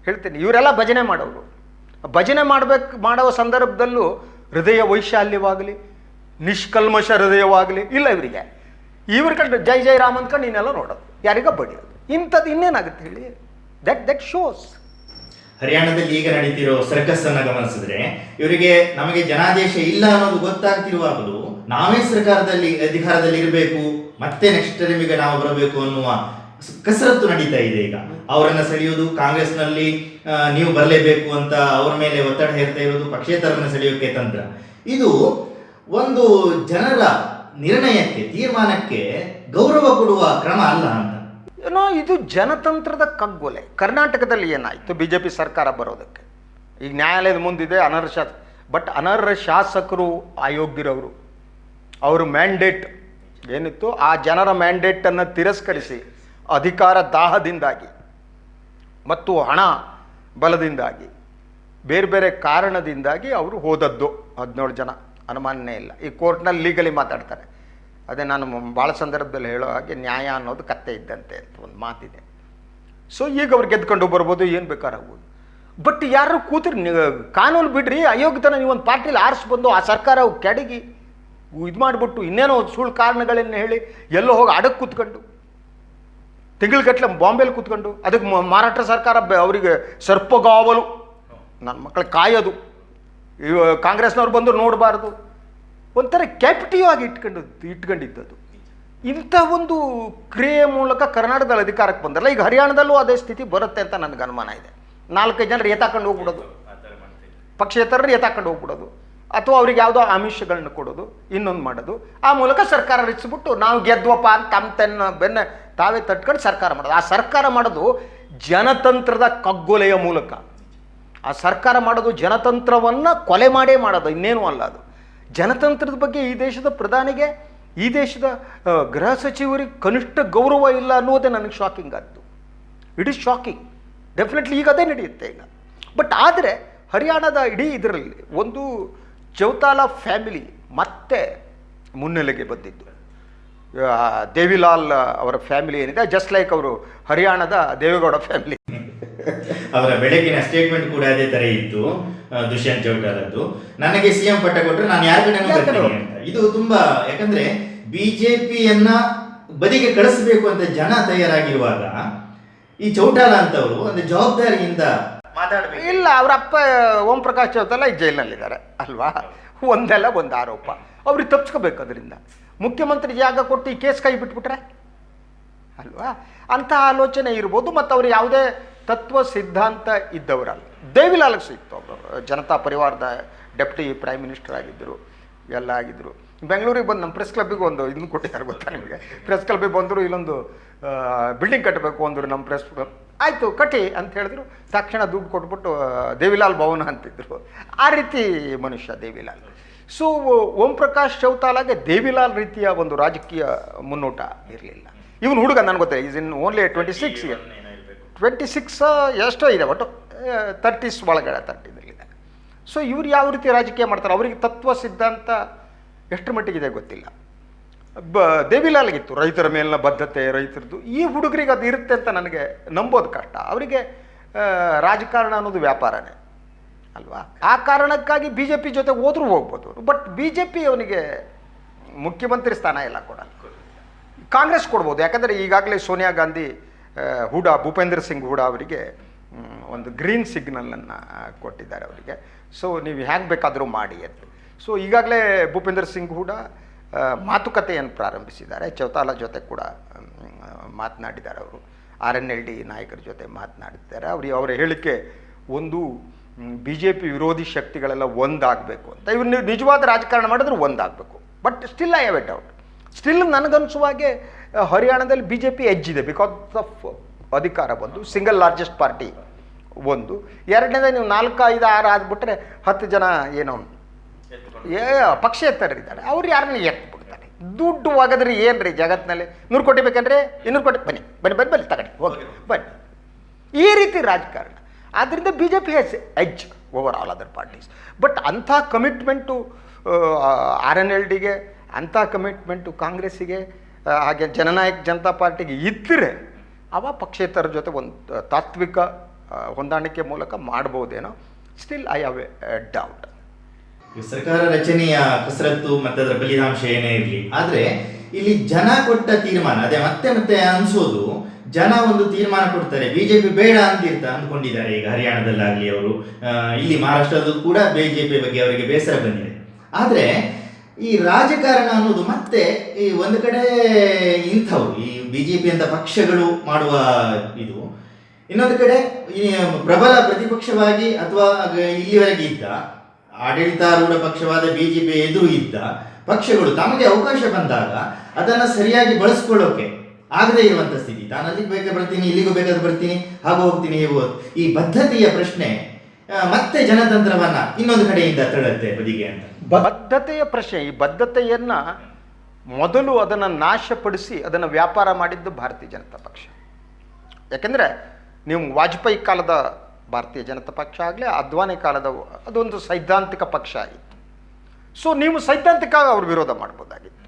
ಹೇಳ್ತೀನಿ, ಇವರೆಲ್ಲ ಭಜನೆ ಮಾಡೋರು. ಭಜನೆ ಮಾಡಬೇಕು, ಮಾಡೋ ಸಂದರ್ಭದಲ್ಲೂ ಹೃದಯ ವೈಶಾಲ್ಯವಾಗಲಿ, ನಿಷ್ಕಲ್ಮಶ ಹೃದಯವಾಗಲಿ, ಇಲ್ಲ ಇವರಿಗೆ. ಇವ್ರ ಕಂಡು ಜೈ ಜೈ ರಾಮ್ ಅಂದ್ಕೊಂಡು ಇನ್ನೆಲ್ಲ ನೋಡೋದು. ಯಾರಿಗ ಬಡಿಯೋದು. ಇಂಥದ್ದು ಇನ್ನೇನಾಗುತ್ತೆ ಹೇಳಿ? ದಟ್ ದಟ್ ಶೋಸ್ ಹರಿಯಾಣದಲ್ಲಿ ಈಗ ನಡೀತಿರೋ ಸರ್ಕಸ್ ಅನ್ನ ಗಮನಿಸಿದ್ರೆ, ಇವರಿಗೆ ನಮಗೆ ಜನಾದೇಶ ಇಲ್ಲ ಅನ್ನೋದು ಗೊತ್ತಾಗ್ತಿರುವಾಗಲೂ ನಾವೇ ಸರ್ಕಾರದಲ್ಲಿ, ಅಧಿಕಾರದಲ್ಲಿ ಇರಬೇಕು, ಮತ್ತೆ ನೆಕ್ಸ್ಟ್ ಟೈಮಿಗೆ ನಾವು ಬರಬೇಕು ಅನ್ನುವ ಕಸರತ್ತು ನಡೀತಾ ಇದೆ ಈಗ. ಅವರನ್ನ ಸೆಳೆಯುವುದು, ಕಾಂಗ್ರೆಸ್ನಲ್ಲಿ ನಲ್ಲಿ ನೀವು ಬರಲೇಬೇಕು ಅಂತ ಅವರ ಮೇಲೆ ಒತ್ತಡ ಹೇರ್ತಾ ಇರೋದು ಪಕ್ಷೇತರನ್ನ ಸೆಳೆಯೋಕೆ ತಂತ್ರ. ಇದು ಒಂದು ಜನರ ನಿರ್ಣಯಕ್ಕೆ, ತೀರ್ಮಾನಕ್ಕೆ ಗೌರವ ಕೊಡುವ ಕ್ರಮ ಅಲ್ಲ ಏನೋ ಇದು ಜನತಂತ್ರದ ಕಗ್ಗೊಲೆ. ಕರ್ನಾಟಕದಲ್ಲಿ ಏನಾಯಿತು? ಬಿ ಜೆ ಪಿ ಸರ್ಕಾರ ಬರೋದಕ್ಕೆ. ಈಗ ನ್ಯಾಯಾಲಯದ ಮುಂದಿದೆ, ಅನರ್ಹ ಶಾಸ, ಬಟ್ ಅನರ್ಹ ಶಾಸಕರು ಅಯೋಗ್ಯರವರು. ಅವರು ಮ್ಯಾಂಡೇಟ್ ಏನಿತ್ತು? ಆ ಜನರ ಮ್ಯಾಂಡೇಟನ್ನು ತಿರಸ್ಕರಿಸಿ ಅಧಿಕಾರ ದಾಹದಿಂದಾಗಿ ಮತ್ತು ಹಣ ಬಲದಿಂದಾಗಿ, ಬೇರೆ ಬೇರೆ ಕಾರಣದಿಂದಾಗಿ ಅವರು ಹೋದದ್ದು. ಹದಿನೇಳು ಜನ. ಅನುಮಾನನೇ ಇಲ್ಲ. ಈ ಕೋರ್ಟ್ನಲ್ಲಿ ಲೀಗಲಿ ಮಾತಾಡ್ತಾರೆ. ಅದೇ ನಾನು ಭಾಳ ಸಂದರ್ಭದಲ್ಲಿ ಹೇಳೋ ಹಾಗೆ ನ್ಯಾಯ ಅನ್ನೋದು ಕತ್ತೆ ಇದ್ದಂತೆ ಅಂತ ಒಂದು ಮಾತಿದೆ. ಸೊ ಈಗ ಅವ್ರು ಗೆದ್ಕೊಂಡು ಬರ್ಬೋದು, ಏನು ಬೇಕಾರಾಗ್ಬೋದು ಬಟ್ ಯಾರು ಕೂತ್ರಿ ಕಾನೂನು ಬಿಡ್ರಿ, ಅಯೋಗ್ಯತನ ನೀವು ಒಂದು ಪಾರ್ಟಿಲಿ ಆರಿಸ್ಬಂದು ಆ ಸರ್ಕಾರ ಕೆಡಗಿ, ಇದು ಮಾಡಿಬಿಟ್ಟು ಇನ್ನೇನೋ ಸುಳ್ಳು ಕಾರಣಗಳನ್ನು ಹೇಳಿ ಎಲ್ಲೋ ಹೋಗಿ ಅಡಕ್ಕೆ ಕೂತ್ಕೊಂಡು ತಿಂಗಳಗಟ್ಟಲೆ ಬಾಂಬೆಲಿ ಕೂತ್ಕೊಂಡು ಅದಕ್ಕೆ ಮಹಾರಾಷ್ಟ್ರ ಸರ್ಕಾರ ಅವರಿಗೆ ಸರ್ಪಗಾವಲು ನನ್ನ ಮಕ್ಕಳು ಕಾಯೋದು. ಕಾಂಗ್ರೆಸ್ನವ್ರು ಬಂದು ನೋಡಬಾರ್ದು. ಒಂಥರ ಕ್ಯಾಪಿಟಿವ್ ಆಗಿ ಇಟ್ಕೊಂಡು ಇಟ್ಕೊಂಡಿದ್ದದು ಇಂಥ ಒಂದು ಕ್ರಿಯೆ ಮೂಲಕ ಕರ್ನಾಟಕದಲ್ಲಿ ಅಧಿಕಾರಕ್ಕೆ ಬಂದಲ್ಲ ಈಗ ಹರಿಯಾಣದಲ್ಲೂ ಅದೇ ಸ್ಥಿತಿ ಬರುತ್ತೆ ಅಂತ ನನಗೆ ಅನುಮಾನ ಇದೆ. ನಾಲ್ಕೈದು ಜನರು ಎತ್ತಾಕೊಂಡು ಹೋಗ್ಬಿಡೋದು. ಪಕ್ಷೇತರರು ಎತ್ತಾಕೊಂಡು ಹೋಗ್ಬಿಡೋದು. ಅಥವಾ ಅವ್ರಿಗೆ ಯಾವುದೋ ಆಮಿಷಗಳನ್ನ ಕೊಡೋದು, ಇನ್ನೊಂದು ಮಾಡೋದು. ಆ ಮೂಲಕ ಸರ್ಕಾರ ರಚಿಸ್ಬಿಟ್ಟು ನಾವು ಗೆದ್ವಪ್ಪ ಅಂತ ತಮ್ಮ ತನ್ನ ಬೆನ್ನ ತಾವೇ ತಟ್ಕೊಂಡು ಸರ್ಕಾರ ಮಾಡೋದು. ಆ ಸರ್ಕಾರ ಮಾಡೋದು ಜನತಂತ್ರದ ಕಗ್ಗೊಲೆಯ ಮೂಲಕ. ಆ ಸರ್ಕಾರ ಮಾಡೋದು ಜನತಂತ್ರವನ್ನು ಕೊಲೆ ಮಾಡೇ ಮಾಡೋದು, ಇನ್ನೇನು ಅಲ್ಲ ಅದು. ಜನತಂತ್ರದ ಬಗ್ಗೆ ಈ ದೇಶದ ಪ್ರಧಾನಿಗೆ, ಈ ದೇಶದ ಗೃಹ ಸಚಿವರಿಗೆ ಕನಿಷ್ಠ ಗೌರವ ಇಲ್ಲ ಅನ್ನೋದೇ ನನಗೆ ಶಾಕಿಂಗ್ ಆಯಿತು ಇಟ್ ಈಸ್ ಶಾಕಿಂಗ್ ಡೆಫಿನೆಟ್ಲಿ ಈಗ ಅದೇ ನಡೆಯುತ್ತೆ ಈಗ. ಬಟ್ ಆದರೆ, ಹರಿಯಾಣದ ಇಡೀ ಇದರಲ್ಲಿ ಒಂದು ಚೌತಾಲ ಫ್ಯಾಮಿಲಿ ಮತ್ತೆ ಮುನ್ನೆಲೆಗೆ ಬಂದಿದ್ದು. ದೇವಿಲಾಲ್ ಅವರ ಫ್ಯಾಮಿಲಿ ಏನಿದೆ ಜಸ್ಟ್ ಲೈಕ್ ಅವರು ಹರಿಯಾಣದ ದೇವೇಗೌಡ ಫ್ಯಾಮಿಲಿ ಅವರ ಬೆಳಗಿನ ಸ್ಟೇಟ್ಮೆಂಟ್ ಕೂಡ ಅದೇ ತರ ಇತ್ತು ದುಷ್ಯಂತ್ ಚೌಟಾಲದ್ದು. ನನಗೆ ಸಿಎಂ ಪಟ್ಟ ಕೊಟ್ಟರೆ ನಾನು ಯಾರ ಕಡೆ ಇದು ತುಂಬಾ ಯಾಕಂದ್ರೆ ಬಿಜೆಪಿಯನ್ನ ಬದಿಗೆ ಕಳಿಸಬೇಕು ಅಂತ ಜನ ತಯಾರಾಗಿರುವಾಗ ಈ ಚೌಟಾಲ ಅಂತವರು ಒಂದು ಜವಾಬ್ದಾರಿಯಿಂದ ಮಾತಾಡಬೇಕು. ಇಲ್ಲ ಅವರ ಅಪ್ಪ ಓಂ ಪ್ರಕಾಶ್ ಚೌತಾಲ ಈ ಜೈಲಿನಲ್ಲಿದ್ದಾರೆ ಅಲ್ವಾ? ಒಂದಲ್ಲ ಒಂದು ಆರೋಪ. ಅವ್ರಿಗೆ ತಪ್ಪಿಸ್ಕೋಬೇಕು ಅದರಿಂದ. ಮುಖ್ಯಮಂತ್ರಿ ಜಾಗ ಕೊಟ್ಟು ಈ ಕೇಸ್ ಕೈ ಬಿಟ್ಬಿಟ್ರೆ ಅಲ್ವಾ? ಅಂತಹ ಆಲೋಚನೆ ಇರ್ಬೋದು ಮತ್ತು ಅವ್ರು ಯಾವುದೇ ತತ್ವ ಸಿದ್ಧಾಂತ ಇದ್ದವರಲ್ಲ. ದೇವಿಲಾಲ್ಗೆ ಸಿಕ್ತು ಅವರು ಜನತಾ ಪರಿವಾರದ ಡೆಪ್ಟಿ ಪ್ರೈಮ್ ಮಿನಿಸ್ಟರ್ ಆಗಿದ್ದರು, ಎಲ್ಲ ಆಗಿದ್ದರು. ಬೆಂಗಳೂರಿಗೆ ಬಂದು ನಮ್ಮ ಪ್ರೆಸ್ ಕ್ಲಬ್ಬಿಗೆ ಒಂದು ಇದನ್ನು ಕೊಟ್ಟಿದ್ದಾರೆ ಗೊತ್ತಾ ನಿಮಗೆ? ಪ್ರೆಸ್ ಕ್ಲಬ್ಬಿಗೆ ಬಂದರು ಇಲ್ಲೊಂದು ಬಿಲ್ಡಿಂಗ್ ಕಟ್ಟಬೇಕು ಅಂದರು ನಮ್ಮ ಪ್ರೆಸ್ ಕ್ಲಬ್. ಆಯಿತು, ಕಟ್ಟಿ ಅಂತ ಹೇಳಿದ್ರು. ತಕ್ಷಣ ದುಡ್ಡು ಕೊಟ್ಬಿಟ್ಟು ದೇವಿಲಾಲ್ ಭವನ ಅಂತಿದ್ರು. ಆ ರೀತಿ ಮನುಷ್ಯ ದೇವಿಲಾಲ್. ಸೊ ಓಂ ಪ್ರಕಾಶ್ ಚೌತಾಲಾಗೆ ದೇವಿಲಾಲ್ ರೀತಿಯ ಒಂದು ರಾಜಕೀಯ ಮುನ್ನೋಟ ಇರಲಿಲ್ಲ. ಇವನು ಹುಡುಗ ನನಗೆ ಗೊತ್ತಿಲ್ಲ. Is in only twenty six year twenty six ಎಷ್ಟೋ ಇದೆ, ಒಟ್ಟು ತರ್ಟೀಸ್ ಒಳಗಡೆ ತರ್ಟಿದಲ್ಲಿದೆ ಸೊ ಇವ್ರು ಯಾವ ರೀತಿ ರಾಜಕೀಯ ಮಾಡ್ತಾರೆ? ಅವರಿಗೆ ತತ್ವ ಸಿದ್ಧಾಂತ ಎಷ್ಟರ ಮಟ್ಟಿಗಿದೆ ಗೊತ್ತಿಲ್ಲ. ಬ, ದೇವಿಲಾಲ್ಗಿತ್ತು, ರೈತರ ಮೇಲಿನ ಬದ್ಧತೆ, ರೈತರದ್ದು, ಈ ಹುಡುಗರಿಗೆ ಅದು ಇರುತ್ತೆ ಅಂತ ನನಗೆ ನಂಬೋದು ಕಷ್ಟ. ಅವರಿಗೆ ರಾಜಕಾರಣ ಅನ್ನೋದು ವ್ಯಾಪಾರನೇ, ಅಲ್ವಾ? ಆ ಕಾರಣಕ್ಕಾಗಿ ಬಿ ಜೆ ಪಿ ಜೊತೆ ಹೋದರೂ ಹೋಗ್ಬೋದು ಬಟ್ ಬಿ ಜೆ ಪಿ ಅವನಿಗೆ ಮುಖ್ಯಮಂತ್ರಿ ಸ್ಥಾನ ಎಲ್ಲ ಕೊಡಲ್ಲ. ಕಾಂಗ್ರೆಸ್ ಕೊಡ್ಬೋದು. ಯಾಕಂದರೆ ಈಗಾಗಲೇ ಸೋನಿಯಾ ಗಾಂಧಿ ಹೂಡಾ ಭೂಪೇಂದ್ರ ಸಿಂಗ್ ಹೂಡಾ ಅವರಿಗೆ ಒಂದು ಗ್ರೀನ್ ಸಿಗ್ನಲನ್ನು ಕೊಟ್ಟಿದ್ದಾರೆ ಅವರಿಗೆ. ಸೊ ನೀವು ಹ್ಯಾಂಗೆ ಬೇಕಾದರೂ ಮಾಡಿ ಅಂತ. ಸೊ ಈಗಾಗಲೇ ಭೂಪೇಂದ್ರ ಸಿಂಗ್ ಹೂಡಾ ಮಾತುಕತೆಯನ್ನು ಪ್ರಾರಂಭಿಸಿದ್ದಾರೆ. ಚೌತಾಲ ಜೊತೆ ಕೂಡ ಮಾತನಾಡಿದ್ದಾರೆ ಅವರು. ಆರ್ ಎನ್ ಎಲ್ ಡಿ ನಾಯಕರ ಜೊತೆ ಮಾತನಾಡಿದ್ದಾರೆ. ಅವ್ರಿಗೆ ಅವರ ಹೇಳಿಕೆ ಒಂದು ಬಿ ಜೆ ಪಿ ವಿರೋಧಿ ಶಕ್ತಿಗಳೆಲ್ಲ ಒಂದಾಗಬೇಕು ಅಂತ. ಇವ್ರು ನೀವು ನಿಜವಾದ ರಾಜಕಾರಣ ಮಾಡಿದ್ರೆ ಒಂದಾಗಬೇಕು. But still I have a doubt still ನನಗನ್ಸುವಾಗೆ ಹರಿಯಾಣದಲ್ಲಿ ಬಿ ಜೆ ಪಿ ಎಜ್ಜಿದೆ ಬಿಕಾಸ್ ಆಫ್ ಅಧಿಕಾರ ಬಂದು ಸಿಂಗಲ್ ಲಾರ್ಜೆಸ್ಟ್ ಪಾರ್ಟಿ ಒಂದು. ಎರಡನೇದ ನೀವು ನಾಲ್ಕು ಐದು ಆರು ಆದ್ಬಿಟ್ರೆ ಹತ್ತು ಜನ ಏನೋ ಏ ಪಕ್ಷೇತರರಿದ್ದಾರೆ ಅವ್ರು ಯಾರನ್ನ ಎತ್ಬಿಡ್ತಾರೆ? ದುಡ್ಡು ಒಗದ್ರಿ ಏನು ರೀ ಜಗತ್ತಿನಲ್ಲಿ? ನೂರು ಕೋಟಿ ಬೇಕಂದ್ರೆ ಇನ್ನೂರು ಕೋಟಿ ಬನ್ನಿ ಬನ್ನಿ ಬನ್ನಿ ಬನ್ನಿ ತಗೊಳ್ಳಿ ಹೋಗಿ ಬನ್ನಿ. ಈ ರೀತಿ ರಾಜಕಾರಣ. ಆದ್ದರಿಂದ B J P has edge over all other parties but ಅಂಥ ಕಮಿಟ್ಮೆಂಟು ಆರ್ ಎನ್ ಎಲ್ ಡಿಗೆ ಅಂಥ ಕಮಿಟ್ಮೆಂಟು ಕಾಂಗ್ರೆಸ್ಸಿಗೆ ಹಾಗೆ ಜನನಾಯಕ್ ಜನತಾ ಪಾರ್ಟಿಗೆ ಇದ್ದರೆ ಅವ ಪಕ್ಷೇತರ ಜೊತೆ ಒಂದು ತಾತ್ವಿಕ ಹೊಂದಾಣಿಕೆ ಮೂಲಕ ಮಾಡ್ಬೋದೇನೋ still I have a doubt ಸರ್ಕಾರ ರಚನೆಯ ಕಸರತ್ತು ಮತ್ತು ಅದರ ಫಲಿತಾಂಶ ಏನೇ ಇರಲಿ, ಆದರೆ ಇಲ್ಲಿ ಜನ ಕೊಟ್ಟ ತೀರ್ಮಾನ, ಅದೇ ಮತ್ತೆ ಮತ್ತೆ ಅನ್ಸೋದು, ಜನ ಒಂದು ತೀರ್ಮಾನ ಕೊಡ್ತಾರೆ ಬಿಜೆಪಿ ಬೇಡ ಅಂತಿರ್ತ ಅಂದ್ಕೊಂಡಿದ್ದಾರೆ ಈಗ ಹರಿಯಾಣದಲ್ಲಾಗ್ಲಿ ಅವರು. ಇಲ್ಲಿ ಮಹಾರಾಷ್ಟ್ರದಲ್ಲೂ ಕೂಡ ಬಿಜೆಪಿ ಬಗ್ಗೆ ಅವರಿಗೆ ಬೇಸರ ಬಂದಿದೆ. ಆದ್ರೆ ಈ ರಾಜಕಾರಣ ಅನ್ನೋದು ಮತ್ತೆ ಈ ಒಂದು ಕಡೆ ಇಂಥವು, ಈ ಬಿಜೆಪಿ ಅಂತ ಪಕ್ಷಗಳು ಮಾಡುವ ಇದು. ಇನ್ನೊಂದು ಕಡೆ ಪ್ರಬಲ ಪ್ರತಿಪಕ್ಷವಾಗಿ ಅಥವಾ ಇಲ್ಲಿವರೆಗೆ ಇದ್ದ, ಆಡಳಿತಾರೂಢ ಪಕ್ಷವಾದ ಬಿಜೆಪಿ ಎದುರು ಇದ್ದ ಪಕ್ಷಗಳು ತಮಗೆ ಅವಕಾಶ ಬಂದಾಗ ಅದನ್ನು ಸರಿಯಾಗಿ ಬಳಸ್ಕೊಳ್ಳೋಕೆ ಆಗದೇ ಇರುವಂಥ ಸ್ಥಿತಿ. ನಾನು ಅಲ್ಲಿಗೆ ಬೇಕಾದ್ರೆ ಬರ್ತೀನಿ, ಇಲ್ಲಿಗೂ ಬೇಕಾದ್ರೆ ಬರ್ತೀನಿ, ಹಾಗೂ ಹೋಗ್ತೀನಿ, ಹೀಗೂ ಈ ಬದ್ಧತೆಯ ಪ್ರಶ್ನೆ ಮತ್ತೆ ಜನತಂತ್ರವನ್ನ ಇನ್ನೊಂದು ಕಡೆಯಿಂದ ತಳ್ಳುತ್ತೆ ಬದಿಗೆ ಅಂತ. ಬದ್ಧತೆಯ ಪ್ರಶ್ನೆ, ಈ ಬದ್ಧತೆಯನ್ನು ಮೊದಲು ಅದನ್ನು ನಾಶಪಡಿಸಿ ಅದನ್ನು ವ್ಯಾಪಾರ ಮಾಡಿದ್ದು ಭಾರತೀಯ ಜನತಾ ಪಕ್ಷ. ಯಾಕೆಂದರೆ ನೀವು ವಾಜಪೇಯಿ ಕಾಲದ ಭಾರತೀಯ ಜನತಾ ಪಕ್ಷ ಆಗಲಿ, ಅದ್ವಾನಿ ಕಾಲದ ಅದೊಂದು ಸೈದ್ಧಾಂತಿಕ ಪಕ್ಷ ಆಗಿತ್ತು. ಸೊ ನೀವು ಸೈದ್ಧಾಂತಿಕವಾಗಿ ಅವ್ರ ವಿರೋಧ ಮಾಡ್ಬೋದಾಗಿತ್ತು.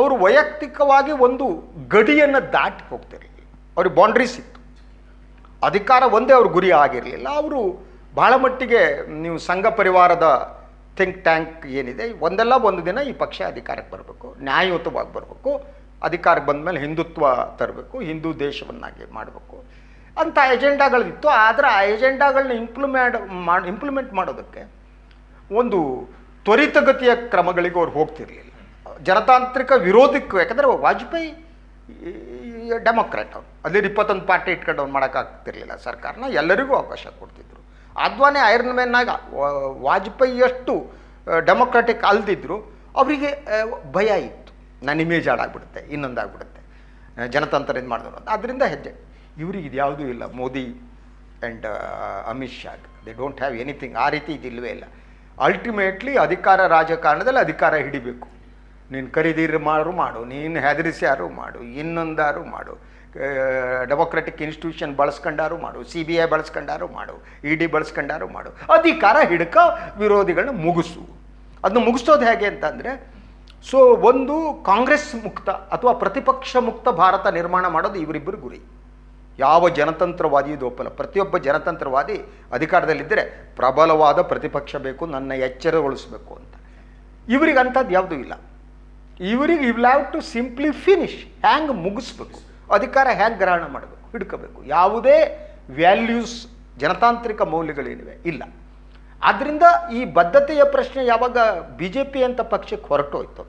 ಅವರು ವೈಯಕ್ತಿಕವಾಗಿ ಒಂದು ಗಡಿಯನ್ನು ದಾಟಿ ಹೋಗ್ತಿರಲಿಲ್ಲ. ಅವ್ರಿಗೆ ಬೌಂಡ್ರೀಸ್ ಇತ್ತು. ಅಧಿಕಾರ ಒಂದೇ ಅವ್ರ ಗುರಿ ಆಗಿರಲಿಲ್ಲ. ಅವರು ಬಹಳ ಮಟ್ಟಿಗೆ ನೀವು ಸಂಘ ಪರಿವಾರದ ಥಿಂಕ್ ಟ್ಯಾಂಕ್ ಏನಿದೆ, ಒಂದಲ್ಲ ಒಂದು ದಿನ ಈ ಪಕ್ಷ ಅಧಿಕಾರಕ್ಕೆ ಬರಬೇಕು, ನ್ಯಾಯಯುತವಾಗಿ ಬರಬೇಕು, ಅಧಿಕಾರಕ್ಕೆ ಬಂದ ಮೇಲೆ ಹಿಂದುತ್ವ ತರಬೇಕು, ಹಿಂದೂ ದೇಶವನ್ನಾಗಿ ಮಾಡಬೇಕು. ಅಂಥ ಎಜೆಂಡಾಗಳಿತ್ತು ಆದರೆ ಆ ಎಜೆಂಡಾಗಳನ್ನ ಇಂಪ್ಲಿಮೆಂಟ್ ಮಾಡಿ ಇಂಪ್ಲಿಮೆಂಟ್ ಮಾಡೋದಕ್ಕೆ ಒಂದು ತ್ವರಿತಗತಿಯ ಕ್ರಮಗಳಿಗೆ ಅವ್ರು ಹೋಗ್ತಿರಲಿಲ್ಲ. ಜನತಾಂತ್ರಿಕ ವಿರೋಧಕ್ಕೂ, ಯಾಕಂದರೆ ವಾಜಪೇಯಿ ಡೆಮೊಕ್ರಾಟ್ ಅವ್ರು. ಅಲ್ಲಿ ಇಪ್ಪತ್ತೊಂದು ಪಾರ್ಟಿ ಇಟ್ಕೊಂಡು ಅವ್ರು ಮಾಡೋಕ್ಕಾಗ್ತಿರ್ಲಿಲ್ಲ ಸರ್ಕಾರನ, ಎಲ್ಲರಿಗೂ ಅವಕಾಶ ಕೊಡ್ತಿದ್ರು. ಅದ್ವಾನೇ ಐರನ್ ಮ್ಯಾನ್ ಆಗ ವಾಜಪೇಯಿ ವಾಜಪೇಯಿಯಷ್ಟು ಡೆಮೊಕ್ರಾಟಿಕ್ ಅಲ್ದಿದ್ರು, ಅವರಿಗೆ ಭಯ ಇತ್ತು. ನನ್ನ ಇಮೇಜ್ ಹಾಳಾಗ್ಬಿಡುತ್ತೆ ಇನ್ನೊಂದಾಗ್ಬಿಡುತ್ತೆ ಜನತಂತ್ರ ಇದು ಮಾಡಿದ್ರು ಅದರಿಂದ ಹೆಜ್ಜೆ. ಇವ್ರಿಗೆ ಇದು ಯಾವುದೂ ಇಲ್ಲ. Modi and Amit Shah they don't have anything ಆ ರೀತಿ ಇದಿಲ್ವೇ ಇಲ್ಲ. ಅಲ್ಟಿಮೇಟ್ಲಿ ಅಧಿಕಾರ ರಾಜಕಾರಣದಲ್ಲಿ ಅಧಿಕಾರ ಹಿಡಿಬೇಕು. ನೀನು ಖರೀದಿರು ಮಾರು ಮಾಡು. ನೀನು ಹೆದರಿಸ್ಯಾರು ಮಾಡು. ಇನ್ನೊಂದಾರು ಮಾಡು. ಡೆಮೊಕ್ರೆಟಿಕ್ ಇನ್ಸ್ಟಿಟ್ಯೂಷನ್ ಬಳಸ್ಕೊಂಡಾರು ಮಾಡು, ಸಿ ಬಿ ಐ ಬಳಸ್ಕೊಂಡಾರು ಮಾಡು, ಇ ಡಿ ಬಳಸ್ಕೊಂಡಾರು ಮಾಡು. ಅಧಿಕಾರ ಹಿಡ್ಕ ವಿರೋಧಿಗಳನ್ನ ಮುಗಿಸು. ಅದನ್ನ ಮುಗಿಸೋದು ಹೇಗೆ ಅಂತಂದರೆ, ಸೊ ಒಂದು ಕಾಂಗ್ರೆಸ್ ಮುಕ್ತ ಅಥವಾ ಪ್ರತಿಪಕ್ಷ ಮುಕ್ತ ಭಾರತ ನಿರ್ಮಾಣ ಮಾಡೋದು ಇವರಿಬ್ಬರು ಗುರಿ. ಯಾವ ಜನತಂತ್ರವಾದಿ ಒಪ್ಪಲ್ಲ ಪ್ರತಿಯೊಬ್ಬ ಜನತಂತ್ರವಾದಿ ಅಧಿಕಾರದಲ್ಲಿದ್ದರೆ ಪ್ರಬಲವಾದ ಪ್ರತಿಪಕ್ಷ ಬೇಕು, ನನ್ನ ಎಚ್ಚರಗೊಳಿಸಬೇಕು ಅಂತ. ಇವರಿಗೆ ಅಂಥದ್ದು ಯಾವುದೂ ಇಲ್ಲ. ಇವರಿಗೆ you have to simply finish ಹ್ಯಾಂಗ್ ಮುಗಿಸ್ಬೇಕು. ಅಧಿಕಾರ ಹ್ಯಾಂಗೆ ಗ್ರಹಣ ಮಾಡಬೇಕು ಹಿಡ್ಕೋಬೇಕು. ಯಾವುದೇ ವ್ಯಾಲ್ಯೂಸ್ ಜನತಾಂತ್ರಿಕ ಮೌಲ್ಯಗಳೇನಿವೆ? ಇಲ್ಲ. ಆದ್ದರಿಂದ ಈ ಬದ್ಧತೆಯ ಪ್ರಶ್ನೆ ಯಾವಾಗ ಬಿ ಜೆ ಪಿ ಅಂತ ಪಕ್ಷಕ್ಕೆ ಹೊರಟೋಯ್ತು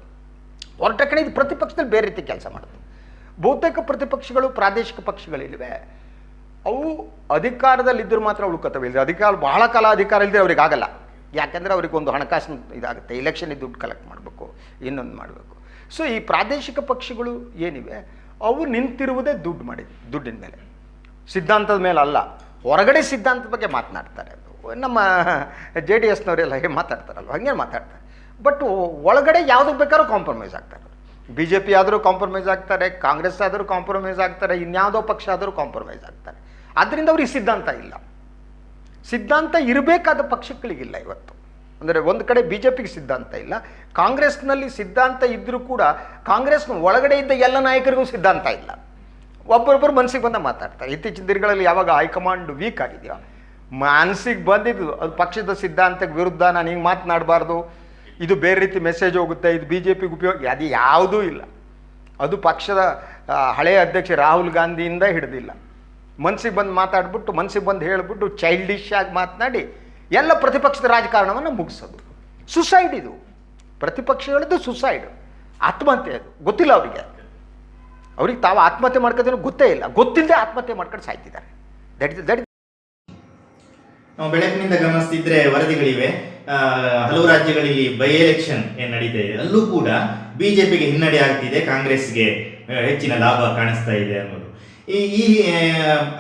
ಹೊರಟ ಕಡೆ ಇದು ಪ್ರತಿಪಕ್ಷದಲ್ಲಿ ಬೇರೆ ರೀತಿ ಕೆಲಸ ಮಾಡುತ್ತೆ. ಬಹುತೇಕ ಪ್ರತಿಪಕ್ಷಗಳು ಪ್ರಾದೇಶಿಕ ಪಕ್ಷಗಳಿವೆ ಅವು ಅಧಿಕಾರದಲ್ಲಿದ್ದರೂ ಮಾತ್ರ ಉಳ್ಕೋತವೆ. ಇಲ್ಲ ಅಧಿಕಾರ, ಬಹಳ ಕಾಲ ಅಧಿಕಾರ ಇಲ್ಲದೆ ಅವ್ರಿಗೆ ಆಗಲ್ಲ. ಯಾಕೆಂದರೆ ಅವ್ರಿಗೆ ಒಂದು ಹಣಕಾಸಿನ ಇದಾಗುತ್ತೆ. ಎಲೆಕ್ಷನ್ ದುಡ್ಡು ಕಲೆಕ್ಟ್ ಮಾಡಬೇಕು, ಇನ್ನೊಂದು ಮಾಡಬೇಕು. ಸೊ ಈ ಪ್ರಾದೇಶಿಕ ಪಕ್ಷಗಳು ಏನಿವೆ ಅವು ನಿಂತಿರುವುದೇ ದುಡ್ಡು ಮಾಡಿ ದುಡ್ಡಿನ ಮೇಲೆ. ಸಿದ್ಧಾಂತದ ಮೇಲೆ ಅಲ್ಲ. ಹೊರಗಡೆ ಸಿದ್ಧಾಂತದ ಬಗ್ಗೆ ಮಾತನಾಡ್ತಾರೆ ನಮ್ಮ ಜೆ ಡಿ ಎಸ್ನವರೆಲ್ಲ ಹೇಗೆ ಮಾತಾಡ್ತಾರಲ್ವ ಹಂಗೆ ಮಾತಾಡ್ತಾರೆ. ಬಟ್ ಒಳಗಡೆ ಯಾವುದಕ್ಕೆ ಬೇಕಾದ್ರೂ ಕಾಂಪ್ರಮೈಸ್ ಆಗ್ತಾರೆ. ಬಿ ಜೆ ಪಿ ಆದರೂ ಕಾಂಪ್ರಮೈಸ್ ಆಗ್ತಾರೆ, ಕಾಂಗ್ರೆಸ್ ಆದರೂ ಕಾಂಪ್ರಮೈಸ್ ಆಗ್ತಾರೆ, ಇನ್ಯಾವುದೋ ಪಕ್ಷ ಆದರೂ ಕಾಂಪ್ರಮೈಸ್ ಆಗ್ತಾರೆ. ಅದರಿಂದ ಅವ್ರಿಗೆ ಸಿದ್ಧಾಂತ ಇಲ್ಲ. ಸಿದ್ಧಾಂತ ಇರಬೇಕಾದ ಪಕ್ಷಗಳಿಗಿಲ್ಲ ಇವತ್ತು. ಅಂದರೆ ಒಂದು ಕಡೆ ಬಿ ಜೆ ಪಿಗೆ ಸಿದ್ಧಾಂತ ಇಲ್ಲ, ಕಾಂಗ್ರೆಸ್ನಲ್ಲಿ ಸಿದ್ಧಾಂತ ಇದ್ದರೂ ಕೂಡ ಕಾಂಗ್ರೆಸ್ನ ಒಳಗಡೆ ಇದ್ದ ಎಲ್ಲ ನಾಯಕರಿಗೂ ಸಿದ್ಧಾಂತ ಇಲ್ಲ. ಒಬ್ಬರೊಬ್ಬರು ಮನಸ್ಸಿಗೆ ಬಂದ ಮಾತಾಡ್ತಾರೆ. ಇತ್ತೀಚಿನ ದಿನಗಳಲ್ಲಿ ಯಾವಾಗ ಹೈಕಮಾಂಡ್ ವೀಕ್ ಆಗಿದೆಯೋ, ಮನಸ್ಸಿಗೆ ಬಂದಿದ್ದು ಅದು ಪಕ್ಷದ ಸಿದ್ಧಾಂತಕ್ಕೆ ವಿರುದ್ಧ ನಾನು ಹಿಂಗೆ ಮಾತನಾಡಬಾರ್ದು, ಇದು ಬೇರೆ ರೀತಿ ಮೆಸೇಜ್ ಹೋಗುತ್ತೆ, ಇದು ಬಿ ಜೆ ಪಿಗೆ ಉಪಯೋಗ, ಅದು ಯಾವುದೂ ಇಲ್ಲ. ಅದು ಪಕ್ಷದ ಹಳೆಯ ಅಧ್ಯಕ್ಷ ರಾಹುಲ್ ಗಾಂಧಿಯಿಂದ ಹಿಡಿದಿಲ್ಲ. ಮನ್ಸಿಗೆ ಬಂದು ಮಾತಾಡ್ಬಿಟ್ಟು ಮನ್ಸಿಗೆ ಬಂದು ಹೇಳಿಬಿಟ್ಟು ಚೈಲ್ಡಿಶ್ ಆಗಿ ಮಾತನಾಡಿ ಎಲ್ಲ ಪ್ರತಿಪಕ್ಷದ ರಾಜಕಾರಣವನ್ನು ಮುಗಿಸೋದು. ಸುಸೈಡ್ ಇದು. ಪ್ರತಿಪಕ್ಷಗಳದ್ದು ಸುಸೈಡ್ ಆತ್ಮಹತ್ಯೆ ಅದು. ಗೊತ್ತಿಲ್ಲ ಅವರಿಗೆ. ಅವ್ರಿಗೆ ತಾವು ಆತ್ಮಹತ್ಯೆ ಮಾಡ್ಕೋದೇನೋ ಗೊತ್ತೇ ಇಲ್ಲ. ಗೊತ್ತಿಲ್ಲದೆ ಆತ್ಮಹತ್ಯೆ ಮಾಡ್ಕೊಂಡು ಸಾಯ್ತಿದ್ದಾರೆ. ದಟ್ ದಡಿ ನಾವು ಬೆಳಕಿನಿಂದ ಗಮನಿಸ್ತಿದ್ರೆ ವರದಿಗಳಿವೆ. ಹಲವು ರಾಜ್ಯಗಳಲ್ಲಿ ಬೈ ಎಲೆಕ್ಷನ್ ಏನ್ ನಡೀತಾ ಇದೆ. ಅಲ್ಲೂ ಕೂಡ ಬಿಜೆಪಿಗೆ ಹಿನ್ನಡೆ ಆಗ್ತಿದೆ. ಕಾಂಗ್ರೆಸ್ಗೆ ಹೆಚ್ಚಿನ ಲಾಭ ಕಾಣಿಸ್ತಾ ಇದೆ ಅನ್ನೋದು. ಈ ಈ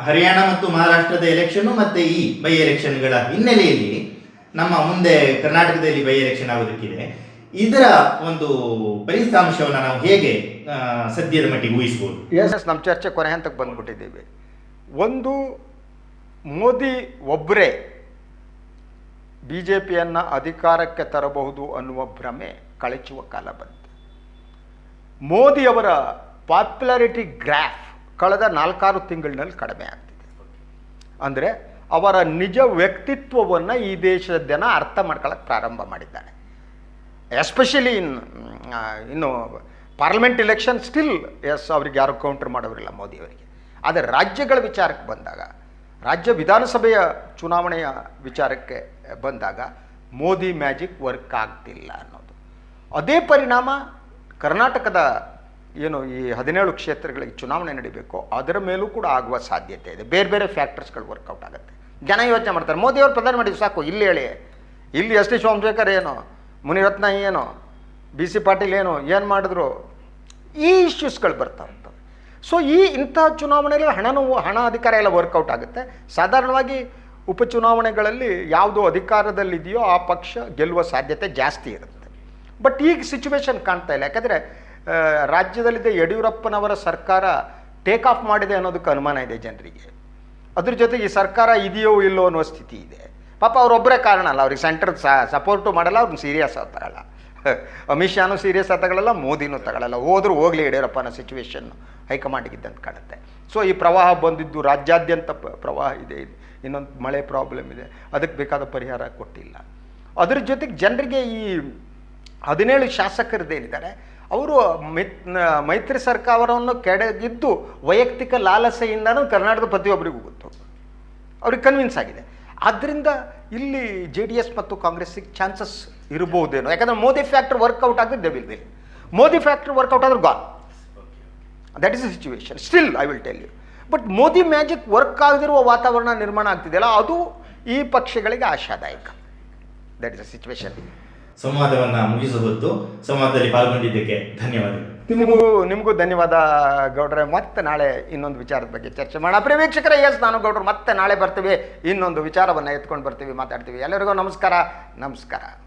ಹರಿಯಾಣ ಮತ್ತು ಮಹಾರಾಷ್ಟ್ರದ ಎಲೆಕ್ಷನ್ ಮತ್ತು ಈ ಬೈ ಎಲೆಕ್ಷನ್ಗಳ ಹಿನ್ನೆಲೆಯಲ್ಲಿ ನಮ್ಮ ಮುಂದೆ ಕರ್ನಾಟಕದಲ್ಲಿ ಬೈ ಎಲೆಕ್ಷನ್ ಆಗೋದಕ್ಕಿದೆ. ಇದರ ಒಂದು ಫಲಿತಾಂಶವನ್ನು ನಾವು ಹೇಗೆ ಸದ್ಯದ ಮಟ್ಟಿಗೆ ಊಹಿಸ್ಬೋದು ಎಸ್ ನಮ್ಮ ಚರ್ಚೆ ಕೊನೆ ಹಂತಕ್ಕೆ ಬಂದ್ಬಿಟ್ಟಿದ್ದೀವಿ. ಒಂದು, ಮೋದಿ ಒಬ್ಬರೇ ಬಿ ಜೆ ಪಿಯನ್ನು ಅಧಿಕಾರಕ್ಕೆ ತರಬಹುದು ಅನ್ನುವ ಭ್ರಮೆ ಕಳಚುವ ಕಾಲ ಬಂತು. ಮೋದಿಯವರ ಪಾಪ್ಯುಲಾರಿಟಿ ಗ್ರಾಫ್ ಕಳೆದ ನಾಲ್ಕಾರು ತಿಂಗಳಿನಲ್ಲಿ ಕಡಿಮೆ ಆಗ್ತಿದೆ. ಅಂದರೆ ಅವರ ನಿಜ ವ್ಯಕ್ತಿತ್ವವನ್ನು ಈ ದೇಶದ ಜನ ಅರ್ಥ ಮಾಡ್ಕೊಳ್ಳೋಕೆ ಪ್ರಾರಂಭ ಮಾಡಿದ್ದಾರೆ. ಎಸ್ಪೆಷಲಿ ಇನ್ ಇನ್ನು ಪಾರ್ಲಿಮೆಂಟ್ ಇಲೆಕ್ಷನ್ ಸ್ಟಿಲ್ ಎಸ್ ಅವ್ರಿಗೆ ಯಾರು ಕೌಂಟರ್ ಮಾಡೋರಿಲ್ಲ ಮೋದಿಯವರಿಗೆ ಆದರೆ ರಾಜ್ಯಗಳ ವಿಚಾರಕ್ಕೆ ಬಂದಾಗ, ರಾಜ್ಯ ವಿಧಾನಸಭೆಯ ಚುನಾವಣೆಯ ವಿಚಾರಕ್ಕೆ ಬಂದಾಗ ಮೋದಿ ಮ್ಯಾಜಿಕ್ ವರ್ಕ್ ಆಗ್ತಿಲ್ಲ ಅನ್ನೋದು. ಅದೇ ಪರಿಣಾಮ ಕರ್ನಾಟಕದ ಏನು ಈ ಹದಿನೇಳು ಕ್ಷೇತ್ರಗಳಿಗೆ ಚುನಾವಣೆ ನಡೀಬೇಕು, ಅದರ ಮೇಲೂ ಕೂಡ ಆಗುವ ಸಾಧ್ಯತೆ ಇದೆ. ಬೇರೆ ಬೇರೆ ಫ್ಯಾಕ್ಟರ್ಸ್ಗಳು ವರ್ಕೌಟ್ ಆಗುತ್ತೆ. ಜನ ಯೋಚನೆ ಮಾಡ್ತಾರೆ ಮೋದಿಯವರು ಪ್ರಧಾನಿ ಮಾಡಿದ್ರು ಸಾಕು, ಇಲ್ಲಿ ಹೇಳಿ. ಇಲ್ಲಿ ಎಸ್ ಟಿ ಸೋಮಶೇಖರ್ ಏನು ಮುನಿರತ್ನ ಏನು, ಬಿ ಸಿ ಪಾಟೀಲ್ ಏನು ಏನು ಮಾಡಿದ್ರು? ಈ ಇಶ್ಯೂಸ್ಗಳು ಬರ್ತಾ ಸೊ ಈ ಇಂಥ ಚುನಾವಣೆಯಲ್ಲಿ ಹಣನೂ, ಹಣ ಅಧಿಕಾರ ಎಲ್ಲ ವರ್ಕೌಟ್ ಆಗುತ್ತೆ. ಸಾಧಾರಣವಾಗಿ ಉಪಚುನಾವಣೆಗಳಲ್ಲಿ ಯಾವುದು ಅಧಿಕಾರದಲ್ಲಿದೆಯೋ ಆ ಪಕ್ಷ ಗೆಲ್ಲುವ ಸಾಧ್ಯತೆ ಜಾಸ್ತಿ ಇರುತ್ತೆ. ಬಟ್ ಈಗ ಸಿಚುವೇಶನ್ ಕಾಣ್ತಾ ಇಲ್ಲ. ಯಾಕಂದರೆ ರಾಜ್ಯದಲ್ಲಿದ್ದ ಯಡಿಯೂರಪ್ಪನವರ ಸರ್ಕಾರ ಟೇಕ್ ಆಫ್ ಮಾಡಿದೆ ಅನ್ನೋದಕ್ಕೆ ಅನುಮಾನ ಇದೆ ಜನರಿಗೆ. ಅದ್ರ ಜೊತೆಗೆ ಈ ಸರ್ಕಾರ ಇದೆಯೋ ಇಲ್ಲೋ ಅನ್ನೋ ಸ್ಥಿತಿ ಇದೆ. ಪಾಪ ಅವರೊಬ್ಬರೇ ಕಾರಣ ಅಲ್ಲ, ಅವ್ರಿಗೆ ಸೆಂಟರ್ ಸಪೋರ್ಟು ಮಾಡಲ್ಲ, ಅವ್ರನ್ನ ಸೀರಿಯಸ್ ಆಗಿ ತಗೊಳ್ಳಲ್ಲ ಅಮಿತ್ ಶಾನು ಸೀರಿಯಸ್ ಆಗಿ ತಗೊಳ್ಳಲ್ಲ ಮೋದಿನೂ ತಗೊಳ್ಳಲ್ಲ ಹೋದರೂ ಹೋಗ್ಲಿ ಯಡಿಯೂರಪ್ಪನ ಸಿಚುವೇಶನ್ ಹೈಕಮಾಂಡಿಗಿದ್ದಂತ ಕಾಣುತ್ತೆ. ಸೊ ಈ ಪ್ರವಾಹ ಬಂದಿದ್ದು ರಾಜ್ಯಾದ್ಯಂತ ಪ್ರವಾಹ ಇದೆ. ಇನ್ನೊಂದು ಮಳೆ ಪ್ರಾಬ್ಲಮ್ ಇದೆ. ಅದಕ್ಕೆ ಬೇಕಾದ ಪರಿಹಾರ ಕೊಟ್ಟಿಲ್ಲ. ಅದ್ರ ಜೊತೆಗೆ ಜನರಿಗೆ ಈ ಹದಿನೇಳು ಶಾಸಕರದ್ದೇನಿದ್ದಾರೆ ಅವರು ಮಿತ್ ಮೈತ್ರಿ ಸರ್ಕಾರವನ್ನು ಕೆಡಗಿದ್ದು ವೈಯಕ್ತಿಕ ಲಾಲಸೆಯಿಂದನೂ ಕರ್ನಾಟಕದ ಪ್ರತಿಯೊಬ್ಬರಿಗೂ ಗೊತ್ತು. ಅವ್ರಿಗೆ ಕನ್ವಿನ್ಸ್ ಆಗಿದೆ. ಆದ್ದರಿಂದ ಇಲ್ಲಿ ಜೆ ಡಿ ಎಸ್ ಮತ್ತು ಕಾಂಗ್ರೆಸ್ಸಿಗೆ ಚಾನ್ಸಸ್ ಇರಬಹುದೇನೋ ಯಾಕಂದರೆ ಮೋದಿ ಫ್ಯಾಕ್ಟ್ರಿ ವರ್ಕೌಟ್ ಆಗಿದೆ ಡೆವಿಲ್ ಮೋದಿ ಫ್ಯಾಕ್ಟ್ರಿ ವರ್ಕೌಟ್ ಆದ್ರೆ gone that is a situation still I will tell you but Modi magic work ಆಗದಿರುವ ವಾತಾವರಣ ನಿರ್ಮಾಣ ಆಗ್ತಿದೆಯಲ್ಲ, ಅದು ಈ ಪಕ್ಷಗಳಿಗೆ ಆಶಾದಾಯಕ. ದಟ್ ಇಸ್ ಅ ಸಿಚುವೇಶನ್ ಸಂವಾದವನ್ನ ಮುಗಿಸ ಹೊತ್ತು ಸಂವಾದದಲ್ಲಿ ಪಾಲ್ಗೊಂಡಿದ್ದಕ್ಕೆ ಧನ್ಯವಾದಗಳು ನಿಮಗೂ ನಿಮಗೂ ಧನ್ಯವಾದ ಗೌಡ್ರೆ. ಮತ್ತೆ ನಾಳೆ ಇನ್ನೊಂದು ವಿಚಾರದ ಬಗ್ಗೆ ಚರ್ಚೆ ಮಾಡೋಣ. ಪ್ರೇಕ್ಷಕರ ಎಸ್, ನಾನು ಗೌಡ್ರು. ಮತ್ತೆ ನಾಳೆ ಬರ್ತೀವಿ. ಇನ್ನೊಂದು ವಿಚಾರವನ್ನು ಎತ್ಕೊಂಡು ಬರ್ತೀವಿ, ಮಾತಾಡ್ತೀವಿ. ಎಲ್ಲರಿಗೂ ನಮಸ್ಕಾರ. ನಮಸ್ಕಾರ.